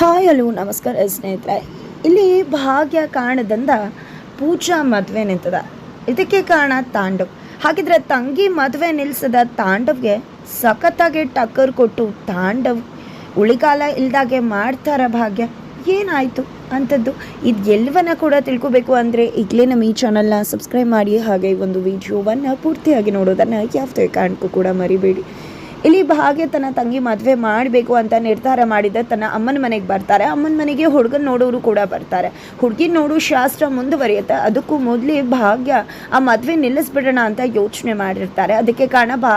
Hi hello ನಮಸ್ಕಾರ ಸ್ನೇಹಿತರೆ. ಇಲ್ಲಿ ಭಾಗ್ಯ ಕಾರಣದಿಂದ ಪೂಜಾ ಮದುವೆ ನಿಂತದ. ಇದಕ್ಕೆ ಕಾರಣ ತಾಂಡವ್. ಹಾಗಿದ್ರೆ ತಂಗಿ ಮದುವೆ ನಿಲ್ಸದ ತಾಂಡವ್ಗೆ ಸಖತ್ತಾಗಿ ಟಕ್ಕರ್ ಕೊಟ್ಟು ತಾಂಡವ್ ಉಳಿಗಾಲ ಇಲ್ದಾಗೆ ಮಾಡ್ತಾರ ಭಾಗ್ಯ. ಏನಾಯಿತು ಅಂಥದ್ದು ಇದು ಎಲ್ಲವನ್ನ ಕೂಡ ತಿಳ್ಕೊಬೇಕು ಅಂದರೆ ಈಗಲೇ ನಮ್ಮ ಈ ಚಾನಲ್ನ ಸಬ್ಸ್ಕ್ರೈಬ್ ಮಾಡಿ, ಹಾಗೆ ಒಂದು ವಿಡಿಯೋವನ್ನು ಪೂರ್ತಿಯಾಗಿ ನೋಡೋದನ್ನು ಯಾವುದೇ ಕಾರಣಕ್ಕೂ ಕೂಡ ಮರಿಬೇಡಿ. ಇಲ್ಲಿ ಭಾಗ್ಯ ತನ್ನ ತಂಗಿ ಮದುವೆ ಮಾಡಬೇಕು ಅಂತ ನಿರ್ಧಾರ ಮಾಡಿದ ತನ್ನ ಅಮ್ಮನ ಮನೆಗೆ ಬರ್ತಾರೆ. ಅಮ್ಮನ ಮನೆಗೆ ಹುಡುಗನ ನೋಡೋರು ಕೂಡ ಬರ್ತಾರೆ. ಹುಡುಗಿನ ನೋಡು ಶಾಸ್ತ್ರ ಮುಂದುವರಿಯುತ್ತೆ. ಅದಕ್ಕೂ ಮೊದಲೇ ಭಾಗ್ಯ ಆ ಮದುವೆ ನಿಲ್ಲಿಸ್ಬಿಡೋಣ ಅಂತ ಯೋಚನೆ ಮಾಡಿರ್ತಾರೆ. ಅದಕ್ಕೆ ಕಾರಣ ಬಾ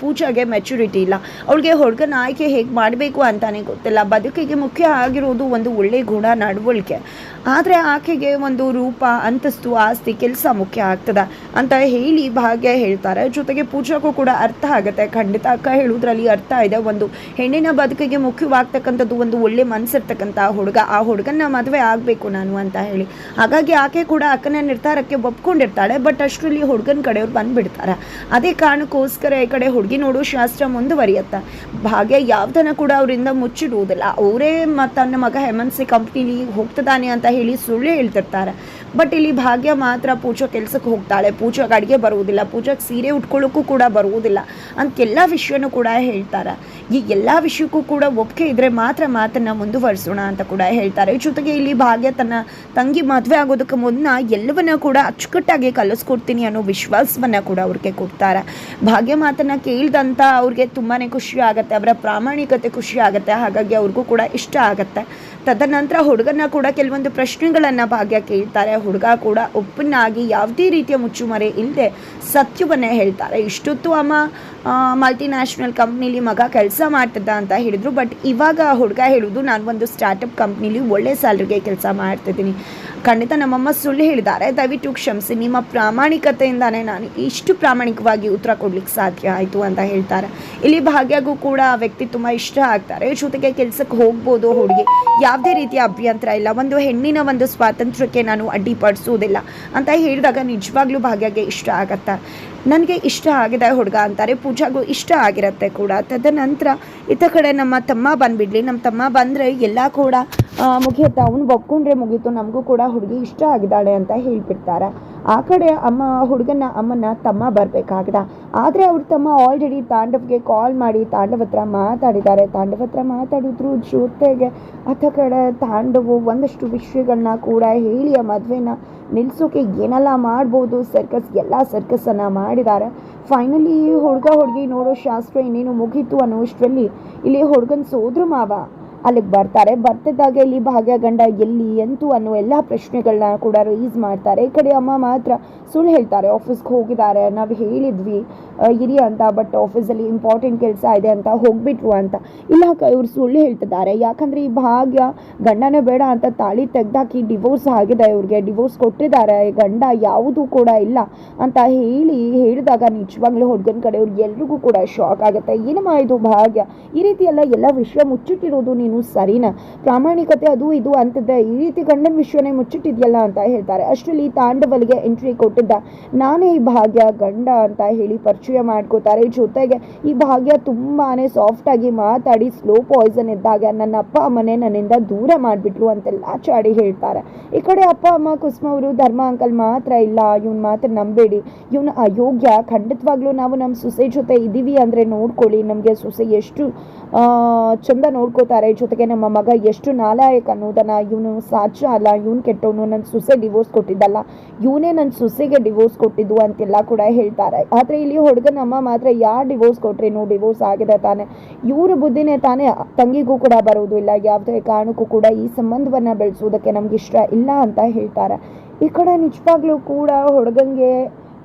ಪೂಜಾಗೆ ಮೆಚುರಿಟಿ ಇಲ್ಲ. ಅವಳಿಗೆ ಹುಡುಗನ ಆಯ್ಕೆ ಹೇಗೆ ಮಾಡಬೇಕು ಅಂತಾನೆ ಗೊತ್ತಿಲ್ಲ. ಬದುಕಿಗೆ ಮುಖ್ಯ ಆಗಿರೋದು ಒಂದು ಒಳ್ಳೆ ಗುಣ ನಡವಳಿಕೆ. ಆದರೆ ಆಕೆಗೆ ಒಂದು ರೂಪ, ಅಂತಸ್ತು, ಆಸ್ತಿ, ಕೆಲಸ ಮುಖ್ಯ ಆಗ್ತದೆ ಅಂತ ಹೇಳಿ ಭಾಗ್ಯ ಹೇಳ್ತಾರೆ. ಜೊತೆಗೆ ಪೂಜಾಗೂ ಕೂಡ ಅರ್ಥ ಆಗುತ್ತೆ. ಖಂಡಿತ ಅಕ್ಕ ಹೇಳುವುದರಲ್ಲಿ ಅರ್ಥ ಇದೆ. ಒಂದು ಹೆಣ್ಣಿನ ಬದುಕಿಗೆ ಮುಖ್ಯವಾಗ್ತಕ್ಕಂಥದ್ದು ಒಂದು ಒಳ್ಳೆ ಮನಸ್ಸಿರ್ತಕ್ಕಂಥ ಹುಡುಗ. ಆ ಹುಡುಗನ ಮದುವೆ ಆಗಬೇಕು ನಾನು ಅಂತ ಹೇಳಿ. ಹಾಗಾಗಿ ಆಕೆ ಕೂಡ ಅಕ್ಕನ ನಿರ್ಧಾರಕ್ಕೆ ಒಪ್ಕೊಂಡಿರ್ತಾಳೆ. ಬಟ್ ಅಷ್ಟರಲ್ಲಿ ಹುಡುಗನ ಕಡೆಯವ್ರು ಬಂದ್ಬಿಡ್ತಾರೆ. ಅದೇ ಕಾರಣಕ್ಕೋಸ್ಕರ ಈ ಕಡೆ ಹುಡುಗಿ ನೋಡು, ಶಾಸ್ತ್ರ ಮುಂದುವರಿಯುತ್ತೆ. ಭಾಗ್ಯ ಯಾವ್ದನ್ನ ಕೂಡ ಅವರಿಂದ ಮುಚ್ಚಿಡುವುದಿಲ್ಲ. ಅವರೇ ಮತ್ತು ತನ್ನ ಮಗ ಹೆಮನ್ಸಿ ಕಂಪ್ನಿಲಿ ಹೋಗ್ತದಾನೆ ಅಂತ ಹೇಳಿ ಸುಳ್ಳು ಹೇಳ್ತಿರ್ತಾರೆ. ಬಟ್ ಇಲ್ಲಿ ಭಾಗ್ಯ ಮಾತ್ರ ಪೂಜಾ ಕೆಲಸಕ್ಕೆ ಹೋಗ್ತಾಳೆ. ಪೂಜಾಗೆ ಅಡುಗೆ ಬರುವುದಿಲ್ಲ. ಪೂಜಾಗೆ ಸೀರೆ ಉಟ್ಕೊಳ್ಳೋಕ್ಕೂ ಕೂಡ ಬರುವುದಿಲ್ಲ. ಅಂತ ಎಲ್ಲ ವಿಷಯನೂ ಕೂಡ ಹೇಳ್ತಾರೆ. ಈ ಎಲ್ಲ ವಿಷಯಕ್ಕೂ ಕೂಡ ಒಪ್ಪಿಗೆ ಇದ್ರೆ ಮಾತ್ರ ಮಾತನ್ನು ಮುಂದುವರಿಸೋಣ ಅಂತ ಕೂಡ ಹೇಳ್ತಾರೆ. ಜೊತೆಗೆ ಇಲ್ಲಿ ಭಾಗ್ಯ ತನ್ನ ತಂಗಿ ಮದುವೆ ಆಗೋದಕ್ಕೆ ಮುನ್ನ ಎಲ್ಲವನ್ನ ಕೂಡ ಅಚ್ಚುಕಟ್ಟಾಗಿ ಕಲಿಸ್ಕೊಡ್ತೀನಿ ಅನ್ನೋ ವಿಶ್ವಾಸವನ್ನು ಕೂಡ ಅವ್ರಿಗೆ ಕೊಡ್ತಾರೆ. ಭಾಗ್ಯ ಮಾತನ್ನು ಕೇಳಿದಂತ ಅವ್ರಿಗೆ ತುಂಬಾ ಖುಷಿ ಆಗುತ್ತೆ. ಅವರ ಪ್ರಾಮಾಣಿಕತೆ ಖುಷಿ ಆಗುತ್ತೆ. ಹಾಗಾಗಿ ಅವ್ರಿಗೂ ಕೂಡ ಇಷ್ಟ ಆಗುತ್ತೆ. ತದನಂತರ ಹುಡುಗನ ಕೂಡ ಕೆಲವೊಂದು ಪ್ರಶ್ನೆಗಳನ್ನು ಭಾಗ್ಯ ಕೇಳ್ತಾರೆ. ಹುಡುಗ ಕೂಡ ಒಪ್ಪನ್ನಾಗಿ ಯಾವುದೇ ರೀತಿಯ ಮುಚ್ಚುಮರೆ ಇಲ್ಲದೆ ಸತ್ಯವನ್ನೇ ಹೇಳ್ತಾರೆ. ಇಷ್ಟೊತ್ತು ಅಮ್ಮ ಮಲ್ಟಿನ್ಯಾಷನಲ್ ಕಂಪ್ನಿಲಿ ಮಗ ಕೆಲಸ ಮಾಡ್ತಿದ್ದ ಅಂತ ಹೇಳಿದರು. ಬಟ್ ಇವಾಗ ಹುಡುಗ ಹೇಳೋದು, ನಾನು ಒಂದು ಸ್ಟಾರ್ಟಪ್ ಕಂಪ್ನಿಲಿ ಒಳ್ಳೆ ಸ್ಯಾಲ್ರಿಗೆ ಕೆಲಸ ಮಾಡ್ತಿದ್ದೀನಿ. ಖಂಡಿತ ನಮ್ಮಮ್ಮ ಸುಳ್ಳು ಹೇಳಿದ್ದಾರೆ. ದಯವಿಟ್ಟು ಕ್ಷಮಿಸಿ. ನಿಮ್ಮ ಪ್ರಾಮಾಣಿಕತೆಯಿಂದಾನೇ ನಾನು ಇಷ್ಟು ಪ್ರಾಮಾಣಿಕವಾಗಿ ಉತ್ತರ ಕೊಡ್ಲಿಕ್ಕೆ ಸಾಧ್ಯ ಆಯಿತು ಅಂತ ಹೇಳ್ತಾರೆ. ಇಲ್ಲಿ ಭಾಗ್ಯಗೂ ಕೂಡ ಆ ವ್ಯಕ್ತಿ ತುಂಬ ಇಷ್ಟ ಆಗ್ತಾರೆ. ಜೊತೆಗೆ ಕೆಲಸಕ್ಕೆ ಹೋಗ್ಬೋದು ಹುಡುಗಿ. ಯಾವುದೇ ರೀತಿಯ ಅಭ್ಯಂತರ ಇಲ್ಲ. ಒಂದು ಹೆಣ್ಣಿನ ಒಂದು ಸ್ವಾತಂತ್ರ್ಯಕ್ಕೆ ನಾನು ಅಡ್ಡಿಪಡಿಸುವುದಿಲ್ಲ ಅಂತ ಹೇಳಿದಾಗ ನಿಜವಾಗ್ಲೂ ಭಾಗ್ಯಗೆ ಇಷ್ಟ ಆಗತ್ತೆ? ನನಗೆ ಇಷ್ಟ ಆಗಿದೆ ಹುಡುಗ ಅಂತಾರೆ. ಪೂಜಾಗೂ ಇಷ್ಟ ಆಗಿರುತ್ತೆ ಕೂಡ. ತದನಂತರ ಇತ್ತ ಕಡೆ ನಮ್ಮ ತಮ್ಮ ಬಂದ್ಬಿಡ್ಲಿ. ನಮ್ಮ ತಮ್ಮ ಬಂದರೆ ಎಲ್ಲ ಕೂಡ ಮುಗಿಯುತ್ತೆ ಅವನು ಒಪ್ಕೊಂಡ್ರೆ ಮುಗೀತು, ನಮಗೂ ಕೂಡ ಹುಡುಗಿ ಇಷ್ಟ ಆಗಿದ್ದಾಳೆ ಅಂತ ಹೇಳ್ಬಿಡ್ತಾರೆ. ಆ ಕಡೆ ಅಮ್ಮ ಹುಡುಗನ ಅಮ್ಮನ ತಮ್ಮ ಬರಬೇಕಾಗದ. ಆದರೆ ಅವ್ರ ತಮ್ಮ ಆಲ್ರೆಡಿ ತಾಂಡವ್ಗೆ ಕಾಲ್ ಮಾಡಿ ತಾಂಡವ್ ಹತ್ರ ಮಾತಾಡಿದ್ದಾರೆ. ತಾಂಡವ್ ಹತ್ರ ಮಾತಾಡಿದ್ರು ಜೊತೆಗೆ ಅಥ ಕಡೆ ತಾಂಡವು ಒಂದಷ್ಟು ವಿಷಯಗಳನ್ನ ಕೂಡ ಹೇಳಿ ಆ ಮದುವೆನ ನಿಲ್ಸೋಕೆ ಏನೆಲ್ಲ ಮಾಡ್ಬೋದು ಸರ್ಕಸ್ ಎಲ್ಲ ಸರ್ಕಸನ್ನು ಮಾಡಿದ್ದಾರೆ. ಫೈನಲಿ ಹುಡುಗ ಹುಡುಗಿ ನೋಡೋ ಶಾಸ್ತ್ರ ಇನ್ನೇನು ಮುಗೀತು ಅನ್ನೋಷ್ಟರಲ್ಲಿ ಇಲ್ಲಿ ಹುಡುಗನ ಸೋದ್ರ ಮಾವ. ಅಲ್ಲಿಗೆ ಬರ್ತಾರೆ. ಬರ್ತಿದ್ದಾಗ ಇಲ್ಲಿ ಭಾಗ್ಯ ಗಂಡ ಎಲ್ಲಿ ಎಂತು ಅನ್ನೋ ಎಲ್ಲ ಪ್ರಶ್ನೆಗಳನ್ನ ಕೂಡ ರೈಸ್ ಮಾಡ್ತಾರೆ. ಈ ಕಡೆ ಅಮ್ಮ ಮಾತ್ರ ಸುಳ್ಳು ಹೇಳ್ತಾರೆ. ಆಫೀಸ್ಗೆ ಹೋಗಿದ್ದಾರೆ. ನಾವು ಹೇಳಿದ್ವಿ ಇರಿ ಅಂತ ಬಟ್ ಆಫೀಸಲ್ಲಿ ಇಂಪಾರ್ಟೆಂಟ್ ಕೆಲಸ ಇದೆ ಅಂತ, ಹೋಗ್ಬಿಟ್ರು ಅಂತ. ಇಲ್ಲ ಇವ್ರು ಸುಳ್ಳು ಹೇಳ್ತಿದ್ದಾರೆ. ಯಾಕಂದ್ರೆ ಈ ಭಾಗ್ಯ ಗಂಡನೇ ಬೇಡ ಅಂತ ತಾಳಿ ತೆಗ್ದಾಕಿ ಡಿವೋರ್ಸ್ ಆಗಿದೆ ಇವ್ರಿಗೆ. ಡಿವೋರ್ಸ್ ಕೊಟ್ಟಿದ್ದಾರೆ. ಗಂಡ ಯಾವುದೂ ಕೂಡ ಇಲ್ಲ ಅಂತ ಹೇಳಿ ಹೇಳಿದಾಗ ನಿಜವಾಗ್ಲೂ ಹುಡುಗನ ಕಡೆ ಎಲ್ರಿಗೂ ಕೂಡ ಶಾಕ್ ಆಗುತ್ತೆ. ಏನಮ್ಮ ಇದು ಭಾಗ್ಯ? ಈ ರೀತಿ ಎಲ್ಲ ಎಲ್ಲ ವಿಷಯ ಮುಚ್ಚಿಟ್ಟಿರೋದು ನೀನು ಸರಿನಾ? ಪ್ರಾಮಾಣಿಕತೆ ಅದು ಇದು ಅಂತಿದ್ದೆ ಈ ರೀತಿ ಗಂಡನ ವಿಶ್ವನೇ ಮುಚ್ಚಿಟ್ಟಿದ್ಯಲ್ಲ ಅಂತ ಹೇಳ್ತಾರೆ. ಅಷ್ಟರಲ್ಲಿ ತಾಂಡವಲಿಗೆ ಎಂಟ್ರಿ ಕೊಟ್ಟಿದ್ದ ನಾನೇ ಈ ಭಾಗ್ಯ, ಗಂಡ ಅಂತ ಹೇಳಿ ಪರಿಚಯ ಮಾಡ್ಕೋತಾರೆ. ಜೊತೆಗೆ ಈ ಭಾಗ್ಯ ತುಂಬಾನೇ ಸಾಫ್ಟಾಗಿ ಮಾತಾಡಿ ಸ್ಲೋ ಪಾಯ್ಸನ್ ಇದ್ದಾಗ ನನ್ನ ಅಪ್ಪ ಅಮ್ಮನೆ ನನ್ನಿಂದ ದೂರ ಮಾಡಿಬಿಟ್ರು ಅಂತೆಲ್ಲ ಚಾಡಿ ಹೇಳ್ತಾರೆ. ಈ ಕಡೆ ಅಪ್ಪ, ಅಮ್ಮ, ಕುಸುಮ ಅವರು, ಧರ್ಮ ಅಂಕಲ್ ಮಾತ್ರ ಇಲ್ಲ. ಇವ್ನ ಮಾತ್ರ ನಂಬೇಡಿ. ಇವನು ಅಯೋಗ್ಯ. ಖಂಡಿತವಾಗ್ಲೂ ನಾವು ನಮ್ಮ ಸೊಸೆ ಜೊತೆ ಇದ್ದೀವಿ ಅಂದರೆ ನೋಡ್ಕೊಳ್ಳಿ. ನಮಗೆ ಸೊಸೆ ಎಷ್ಟು ಚಂದ ನೋಡ್ಕೋತಾರೆ. ಜೊತೆಗೆ ನಮ್ಮ ಮಗ ಎಷ್ಟು ನಾಲಾಯಕ ಅನ್ನೋದನ್ನ ಇವನು ಸಾಧ್ಯ ಅಲ್ಲ. ಇವನು ಕೆಟ್ಟವನು ನನ್ನ ಸೊಸೆ ಡಿವೋರ್ಸ್ ಕೊಟ್ಟಿದ್ದಲ್ಲ. ಇವನೇ ನನ್ನ ಸೊಸೆಗೆ ಡಿವೋರ್ಸ್ ಕೊಟ್ಟಿದ್ದು ಅಂತೆಲ್ಲ ಕೂಡ ಹೇಳ್ತಾರೆ. ಆದರೆ ಇಲ್ಲಿ ಹುಡುಗನಮ್ಮ ಮಾತ್ರ ಯಾರು ಡಿವೋರ್ಸ್ ಕೊಟ್ರೇನು ಡಿವೋರ್ಸ್ ಆಗಿದೆ ತಾನೆ. ಇವ್ರ ಬುದ್ಧಿನೇ ತಾನೇ ತಂಗಿಗೂ ಕೂಡ ಬರುವುದು ಇಲ್ಲ. ಯಾವುದೇ ಕಾರಣಕ್ಕೂ ಕೂಡ ಈ ಸಂಬಂಧವನ್ನ ಬೆಳೆಸೋದಕ್ಕೆ ನಮ್ಗೆ ಇಷ್ಟ ಇಲ್ಲ ಅಂತ ಹೇಳ್ತಾರೆ. ಈ ಕಡೆ ನಿಜವಾಗ್ಲೂ ಕೂಡ ಹುಡುಗಂಗೆ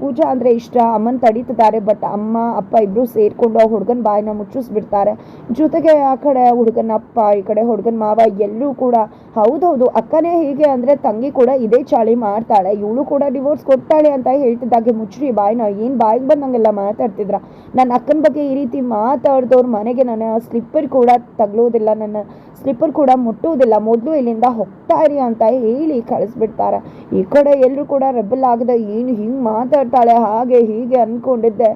ಪೂಜಾ ಅಂದರೆ ಇಷ್ಟ. ಅಮ್ಮನ ತಡೀತಿದ್ದಾರೆ ಬಟ್ ಅಮ್ಮ, ಅಪ್ಪ ಇಬ್ಬರು ಸೇರಿಕೊಂಡು ಆ ಹುಡುಗನ ಬಾಯಿನ ಮುಚ್ಚಿಸ್ಬಿಡ್ತಾರೆ. ಜೊತೆಗೆ ಆ ಕಡೆ ಹುಡುಗನ ಅಪ್ಪ, ಈ ಕಡೆ ಹುಡುಗನ ಮಾವ ಎಲ್ಲರೂ ಕೂಡ ಹೌದೌದು, ಅಕ್ಕನೇ ಹೀಗೆ ಅಂದರೆ ತಂಗಿ ಕೂಡ ಇದೇ ಚಾಳಿ ಮಾಡ್ತಾಳೆ. ಇವಳು ಕೂಡ ಡಿವೋರ್ಸ್ ಕೊಡ್ತಾಳೆ ಅಂತ ಹೇಳ್ತಿದ್ದಾಗೆ. ಮುಚ್ಚ್ರಿ ನಾವು ಏನು ಬಾಯಿಗೆ ಬಂದಂಗೆಲ್ಲ ಮಾತಾಡ್ತಿದ್ರ? ನನ್ನ ಅಕ್ಕನ ಬಗ್ಗೆ ಈ ರೀತಿ ಮಾತಾಡ್ದವ್ರ ಮನೆಗೆ ನನ್ನ ಸ್ಲಿಪ್ಪರ್ ಕೂಡ ತಗಲೋದಿಲ್ಲ. ನನ್ನ ಸ್ಲಿಪ್ಪರ್ ಕೂಡ ಮುಟ್ಟುವುದಿಲ್ಲ. ಮೊದಲು ಇಲ್ಲಿಂದ ಹೋಗ್ತಾ ಇರಿ ಅಂತ ಹೇಳಿ ಕಳಿಸ್ಬಿಡ್ತಾರೆ. ಈ ಕಡೆ ಎಲ್ಲರೂ ಕೂಡ ರೆಬಲ್ ಆಗದೆ ಏನು ಹಿಂಗೆ ಮಾತಾಡ್ತಾಳೆ? ಹಾಗೆ ಹೀಗೆ ಅಂದ್ಕೊಂಡಿದ್ದೆ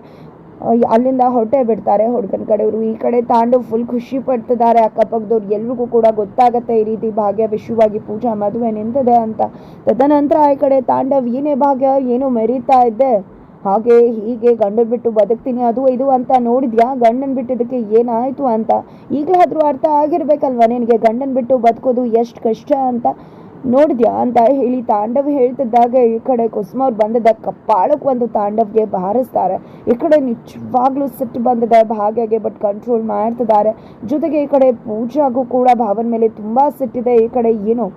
ಅಲ್ಲಿಂದ ಹೊರಟೇ ಬಿಡ್ತಾರೆ ಹುಡುಗನ ಕಡೆಯವರು. ಈ ಕಡೆ ತಾಂಡು ಫುಲ್ ಖುಷಿ ಪಡ್ತಿದ್ದಾರೆ ಅಕ್ಕಪಕ್ಕದವ್ರು. ಎಲ್ರಿಗೂ ಕೂಡ ಗೊತ್ತಾಗತ್ತೆ ಈ ರೀತಿ ಭಾಗ್ಯ ವಿಶ್ವವಾಗಿ ಪೂಜಾ ಮದುವೆ ನಿಂತಿದೆ ಅಂತ. ತದನಂತರ ಈ ಕಡೆ ತಾಂಡವ್, ಏನೇ ಭಾಗ್ಯ, ಏನೋ ಮೆರೀತಾ ಇದ್ದೆ. ಹಾಗೆ ಹೀಗೆ ಗಂಡನ್ ಬಿಟ್ಟು ಬದುಕ್ತೀನಿ, ಅದು ಇದು ಅಂತ ನೋಡಿದ್ಯಾ? ಗಂಡನ್ ಬಿಟ್ಟಿದ್ದಕ್ಕೆ ಏನಾಯಿತು ಅಂತ? ಈಗಲಾದ್ರೂ ಅರ್ಥ ಆಗಿರ್ಬೇಕಲ್ವಾ ನಿನಗೆ? ಗಂಡನ ಬಿಟ್ಟು ಬದುಕೋದು ಎಷ್ಟು ಕಷ್ಟ ಅಂತ ನೋಡಿದ್ಯಾ ಅಂತ ಹೇಳಿ ತಾಂಡವ್ ಹೇಳ್ತಿದ್ದಾಗ ಈ ಕಡೆ ಕುಸುಮ ಅವ್ರು ಬಂದಿದ್ದ ಕಪ್ಪಾಳಕ್ಕೆ ಒಂದು ತಾಂಡವ್ಗೆ ಬಾರಿಸ್ತಾರೆ. ಈ ಕಡೆ ನಿಜವಾಗ್ಲೂ ಸಿಟ್ಟು ಬಂದಿದೆ ಭಾಗ್ಯಗೆ ಬಟ್ ಕಂಟ್ರೋಲ್ ಮಾಡ್ತಿದ್ದಾರೆ. ಜೊತೆಗೆ ಈ ಕಡೆ ಪೂಜಾಗೂ ಕೂಡ ಭಾವನ ಮೇಲೆ ತುಂಬಾ ಸಿಟ್ಟಿದೆ. ಈ ಕಡೆ ಏನು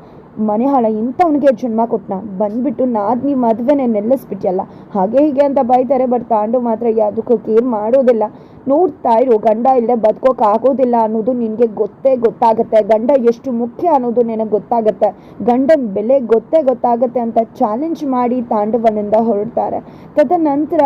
ಮನೆ ಹಾಳ ಇಂಥವನಿಗೆ ಜನ್ಮ ಕೊಟ್ಟನ ಬಂದ್ಬಿಟ್ಟು ನಾದ್ ನೀವು ಮದುವೆನೆ ನಿಲ್ಲಿಸ್ಬಿಟ್ಯಲ್ಲ ಹಾಗೆ ಹೀಗೆ ಅಂತ ಬೈತಾರೆ, ಬಟ್ ತಾಂಡು ಮಾತ್ರ ಯಾವುದಕ್ಕೂ ಕೇರ್ ಮಾಡೋದಿಲ್ಲ. ನೋಡ್ತಾ ಇರು, ಗಂಡ ಇಲ್ಲದೆ ಬದುಕೋಕೆ ಆಗೋದಿಲ್ಲ ಅನ್ನೋದು ನಿನಗೆ ಗೊತ್ತೇ ಗೊತ್ತಾಗುತ್ತೆ. ಗಂಡ ಎಷ್ಟು ಮುಖ್ಯ ಅನ್ನೋದು ನಿನಗೆ ಗೊತ್ತಾಗತ್ತೆ. ಗಂಡನ ಬೆಲೆ ಗೊತ್ತೇ ಗೊತ್ತಾಗುತ್ತೆ ಅಂತ ಚಾಲೆಂಜ್ ಮಾಡಿ ತಾಂಡವನಿಂದ ಹೊರಡ್ತಾರೆ. ತದನಂತರ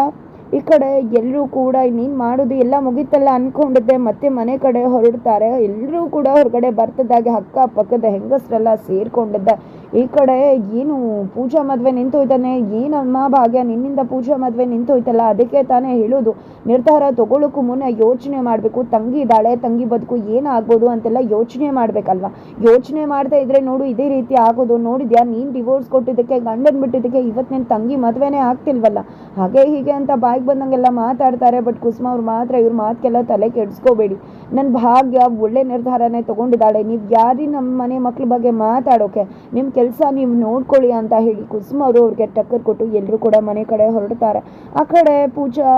ಈ ಕಡೆ ಎಲ್ಲರೂ ಕೂಡ ಇನ್ನೇನು ಮಾಡೋದು? ಎಲ್ಲ ಮುಗೀತಲ್ಲ ಅಂದ್ಕೊಂಡಿದ್ದೆ ಮತ್ತೆ ಮನೆ ಕಡೆ ಹೊರಡ್ತಾರೆ. ಎಲ್ಲರೂ ಕೂಡ ಹೊರಗಡೆ ಬರ್ತದಾಗೆ ಅಕ್ಕ ಪಕ್ಕದ ಹೆಂಗಸರೆಲ್ಲ ಸೇರ್ಕೊಂಡಿದ್ದೆ. ಈ ಕಡೆ ಏನು ಪೂಜಾ ಮದುವೆ ನಿಂತೋಯ್ತಾನೆ ಏನಮ್ಮ ಭಾಗ್ಯ ನಿನ್ನಿಂದ ಪೂಜಾ ಮದುವೆ ನಿಂತೋಯ್ತಲ್ಲ, ಅದಕ್ಕೆ ತಾನೇ ಹೇಳೋದು. ನಿರ್ಧಾರ ತಗೊಳ್ಳೋಕ್ಕೂ ಮುನ್ನ ಯೋಚನೆ ಮಾಡಬೇಕು. ತಂಗಿ ಇದ್ದಾಳೆ, ತಂಗಿ ಬದುಕು ಏನಾಗ್ಬೋದು ಅಂತೆಲ್ಲ ಯೋಚನೆ ಮಾಡಬೇಕಲ್ವಾ? ಯೋಚನೆ ಮಾಡ್ತಾ ಇದ್ರೆ ನೋಡು, ಇದೇ ರೀತಿ ಆಗೋದು. ನೋಡಿದ್ಯಾ, ನೀನು ಡಿವೋರ್ಸ್ ಕೊಟ್ಟಿದ್ದಕ್ಕೆ, ಗಂಡನ್ ಬಿಟ್ಟಿದ್ದಕ್ಕೆ ಇವತ್ತು ನಿನ್ನ ತಂಗಿ ಮದುವೆನೇ ಆಗ್ತಿಲ್ವಲ್ಲ? ಹಾಗೆ ಹೀಗೆ ಅಂತ ಬಾಯಿಗೆ ಬಂದಂಗೆಲ್ಲ ಮಾತಾಡ್ತಾರೆ ಬಟ್ ಕುಸುಮ ಅವ್ರು ಮಾತ್ರ ಇವ್ರ ಮಾತಕ್ಕೆಲ್ಲ ತಲೆ ಕೆಡಿಸ್ಕೋಬೇಡಿ. ನನ್ನ ಭಾಗ್ಯ ಒಳ್ಳೆ ನಿರ್ಧಾರನೇ ತಗೊಂಡಿದ್ದಾಳೆ. ನೀವು ಯಾರಿ ನಮ್ಮ ಮನೆ ಮಕ್ಳ ಬಗ್ಗೆ ಮಾತಾಡೋಕೆ? ನಿಮ್ಮ ಕೆಲಸ ನೀವು ನೋಡ್ಕೊಳ್ಳಿ ಅಂತ ಹೇಳಿ ಕುಸುಮ ಅವರು ಅವ್ರಿಗೆ ಟಕ್ಕರ್ ಕೊಟ್ಟು ಎಲ್ಲರೂ ಕೂಡ ಮನೆ ಕಡೆ ಹೊರಡ್ತಾರೆ. ಆ ಕಡೆ ಪೂಜಾ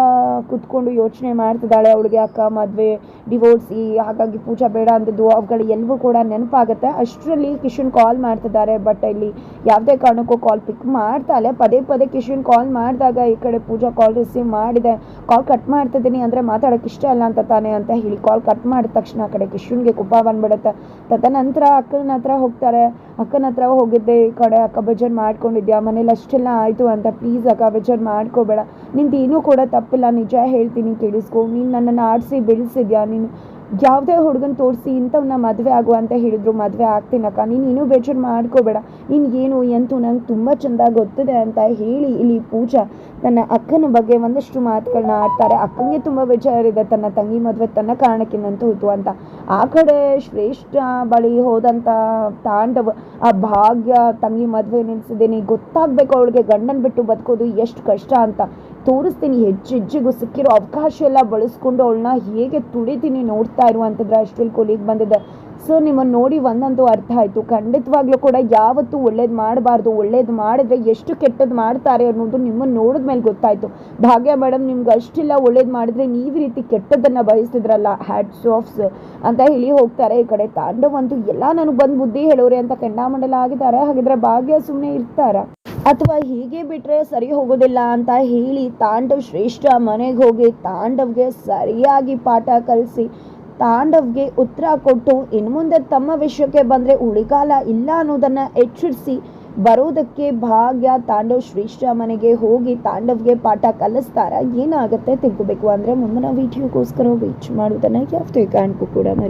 ಕುತ್ಕೊಂಡು ಯೋಚನೆ ಮಾಡ್ತಿದ್ದಾಳೆ. ಅವಳಿಗೆ ಅಕ್ಕ, ಮದುವೆ ಡಿವೋರ್ಸಿ ಹಾಗಾಗಿ ಪೂಜಾ ಬೇಡ ಅಂದದ್ದು ಅವುಗಳು ಎಲ್ಲವೂ ಕೂಡ ನೆನಪಾಗುತ್ತೆ. ಅಷ್ಟರಲ್ಲಿ ಕಿಶನ್ ಕಾಲ್ ಮಾಡ್ತಿದ್ದಾರೆ. ಬಟ್ ಇಲ್ಲಿ ಯಾವುದೇ ಕಾರಣಕ್ಕೂ ಕಾಲ್ ಪಿಕ್ ಮಾಡ್ತಾಳೆ ಪದೇ ಪದೇ ಕಿಶನ್ ಕಾಲ್ ಮಾಡಿದಾಗ ಈ ಕಡೆ ಪೂಜಾ ಕಾಲ್ ರಿಸೀವ್ ಮಾಡಿದೆ. ಕಾಲ್ ಕಟ್ ಮಾಡ್ತಿದ್ದೀನಿ ಅಂದರೆ ಮಾತಾಡೋಕೆ ಇಷ್ಟ ಇಲ್ಲ ಅಂತ ತಾನೆ ಅಂತ ಹೇಳಿ ಕಾಲ್ ಕಟ್ ಮಾಡಿದ ತಕ್ಷಣ ಆ ಕಡೆ ಕಿಶನ್ಗೆ ಕುಪ್ಪ ಬಂದ್ಬಿಡುತ್ತೆ. ತದನಂತರ ಅಕ್ಕನ ಹತ್ರ ಹೋಗ್ತಾರೆ. ಅಕ್ಕನ ಹತ್ರ ಹೋಗಿದ್ದೆ ಈ ಕಡೆ ಅಕ್ಕ ಬೇಜಾರು ಮಾಡ್ಕೊಂಡಿದ್ಯಾ, ಮನೇಲಿ ಅಷ್ಟೆಲ್ಲ ಆಯಿತು ಅಂತ ಪ್ಲೀಸ್ ಅಕ್ಕ ಬೇಜಾರು ಮಾಡ್ಕೋಬೇಡ. ನಿಂದು ಏನೂ ಕೂಡ ತಪ್ಪಿಲ್ಲ, ನಿಜ ಹೇಳ್ತೀನಿ ಕೇಳಿಸ್ಕೊ. ನೀನು ನನ್ನನ್ನು ಆಡಿಸಿ ಬೆಳೆಸಿದ್ಯಾ? ನೀನು ಯಾವುದೇ ಹುಡುಗನ ತೋರಿಸಿ ಇಂಥವನ್ನ ಮದುವೆ ಆಗುವ ಅಂತ ಹೇಳಿದ್ರು, ಮದುವೆ ಆಗ್ತೀನಕ್ಕ, ನೀನು ಇನ್ನೂ ಬೇಜಾರು ಮಾಡ್ಕೋಬೇಡ. ನೀನು ಏನು, ಎಂತೂ ನಂಗೆ ತುಂಬ ಚೆಂದ ಗೊತ್ತಿದೆ ಅಂತ ಹೇಳಿ ಇಲ್ಲಿ ಪೂಜಾ ತನ್ನ ಅಕ್ಕನ ಬಗ್ಗೆ ಒಂದಷ್ಟು ಮಾತುಗಳನ್ನ ಆಡ್ತಾರೆ. ಅಕ್ಕನಿಗೆ ತುಂಬ ಬೇಜಾರಿದೆ, ತನ್ನ ತಂಗಿ ಮದುವೆ ತನ್ನ ಕಾರಣಕ್ಕಿನ್ನಂತೂ ಹೋಯ್ತು ಅಂತ. ಆ ಕಡೆ ಶ್ರೇಷ್ಠ ಬಳಿ ಹೋದಂಥ ತಾಂಡವ, ಆ ಭಾಗ್ಯ, ತಂಗಿ ಮದುವೆ ನಿಲ್ಸಿದ್ದೀನಿ ಗೊತ್ತಾಗಬೇಕು ಅವಳಿಗೆ ಗಂಡನ ಬಿಟ್ಟು ಬದುಕೋದು ಎಷ್ಟು ಕಷ್ಟ ಅಂತ. ತೋರಿಸ್ತೀನಿ, ಹೆಜ್ಜೆ, ಹೆಜ್ಜೆಗೂ ಸಿಕ್ಕಿರೋ ಅವಕಾಶ ಎಲ್ಲ ಬಳಸ್ಕೊಂಡು ಅವಳನ್ನ ಹೇಗೆ ತುಳಿತೀನಿ ನೋಡ್ತಾ ಇರುವಂಥದ್ರೆ ಅಷ್ಟರಲ್ಲಿ ಕೊಲಿಗೆ ಬಂದಿದೆ ಸೊ ನಿಮ್ಮನ್ನು ನೋಡಿ ಒಂದಂತೂ ಅರ್ಥ ಆಯಿತು. ಖಂಡಿತವಾಗ್ಲೂ ಕೂಡ ಯಾವತ್ತೂ ಒಳ್ಳೇದು ಮಾಡಬಾರ್ದು, ಒಳ್ಳೇದು ಮಾಡಿದ್ರೆ ಎಷ್ಟು ಕೆಟ್ಟದ್ದು ಮಾಡ್ತಾರೆ ಅನ್ನೋದು ನಿಮ್ಮನ್ನು ನೋಡಿದ ಮೇಲೆ ಗೊತ್ತಾಯಿತು. ಭಾಗ್ಯ ಮೇಡಮ್ ನಿಮ್ಗೆ ಅಷ್ಟಿಲ್ಲ, ಒಳ್ಳೇದು ಮಾಡಿದ್ರೆ ನೀವು ರೀತಿ ಕೆಟ್ಟದ್ದನ್ನು ಬಯಸ್ತಿದ್ರಲ್ಲ ಹ್ಯಾಟ್ಸ್ ಆಫ್ಸ್ ಅಂತ ಹೇಳಿ ಹೋಗ್ತಾರೆ ಈ ಕಡೆ ತಾಂಡವಂತೂ. ಎಲ್ಲ ನನಗೆ ಬಂದು ಬುದ್ಧಿ ಹೇಳೋರಿ ಅಂತ ಕೆಂಡಾಮಂಡಲ ಆಗಿದ್ದಾರೆ. ಹಾಗಿದ್ರೆ ಭಾಗ್ಯ ಸುಮ್ಮನೆ ಇರ್ತಾರ? ಅಥವಾ ಹೀಗೆ ಬಿಟ್ರೆ ಸರಿ ಹೋಗೋದಿಲ್ಲ ಅಂತ ಹೇಳಿ ತಾಂಡವ್ ಶ್ರೇಷ್ಠ ಮನೆಗೆ ಹೋಗಿ ತಾಂಡವ್ಗೆ ಸರಿಯಾಗಿ ಪಾಠ ಕಲಿಸಿ, ತಾಂಡವ್ಗೆ ಉತ್ತರ ಕೊಟ್ಟು ಇನ್ನು ಮುಂದೆ ತಮ್ಮ ವಿಷಯಕ್ಕೆ ಬಂದರೆ ಉಳಿಗಾಲ ಇಲ್ಲ ಅನ್ನೋದನ್ನು ಎಚ್ಚರಿಸಿ ಬರೋದಕ್ಕೆ ಭಾಗ್ಯ ತಾಂಡವ್ ಶ್ರೇಷ್ಠ ಮನೆಗೆ ಹೋಗಿ ತಾಂಡವ್ಗೆ ಪಾಠ ಕಲಿಸ್ತಾರ? ಏನಾಗುತ್ತೆ ತಿಳ್ಕೊಬೇಕು ಅಂದರೆ ಮುಂದಿನ ವಿಡಿಯೋಗೋಸ್ಕರ ವೀಚ್ ಮಾಡೋದನ್ನು ಯಾವುದೇ ಕಾರಣಕ್ಕೂ ಕೂಡ